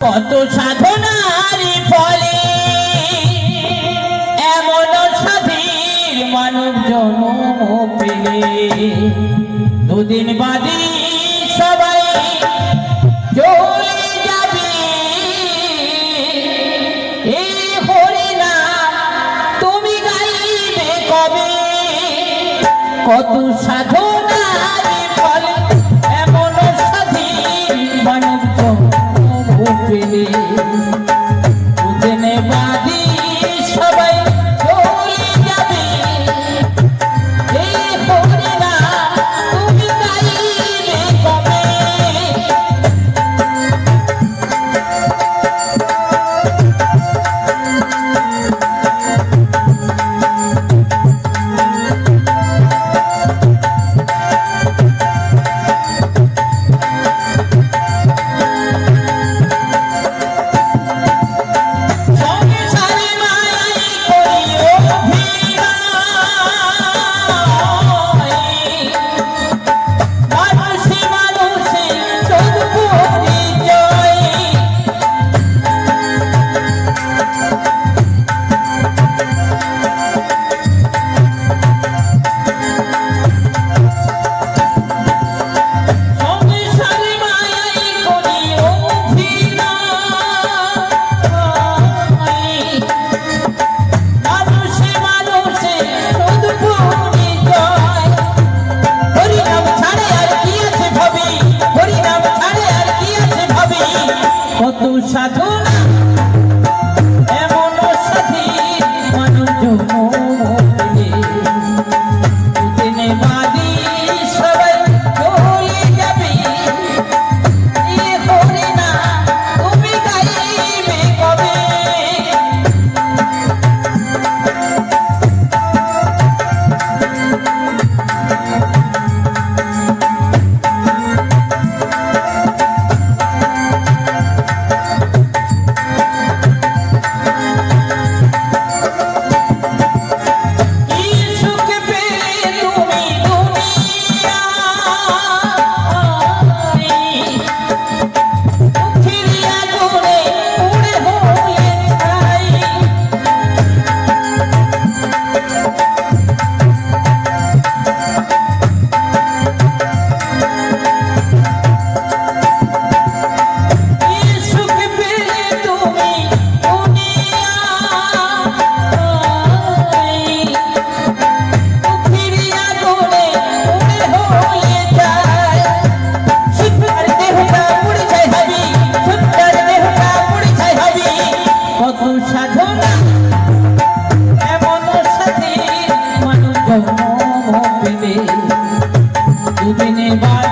কত সাধনার ফলে এমন সাধীর মানব জন্ম পেলে। দুদিন বাদি সবাই চলে যাবি। এই হরি না তুমি গাইবে কবে? কত সাধন বাড়ি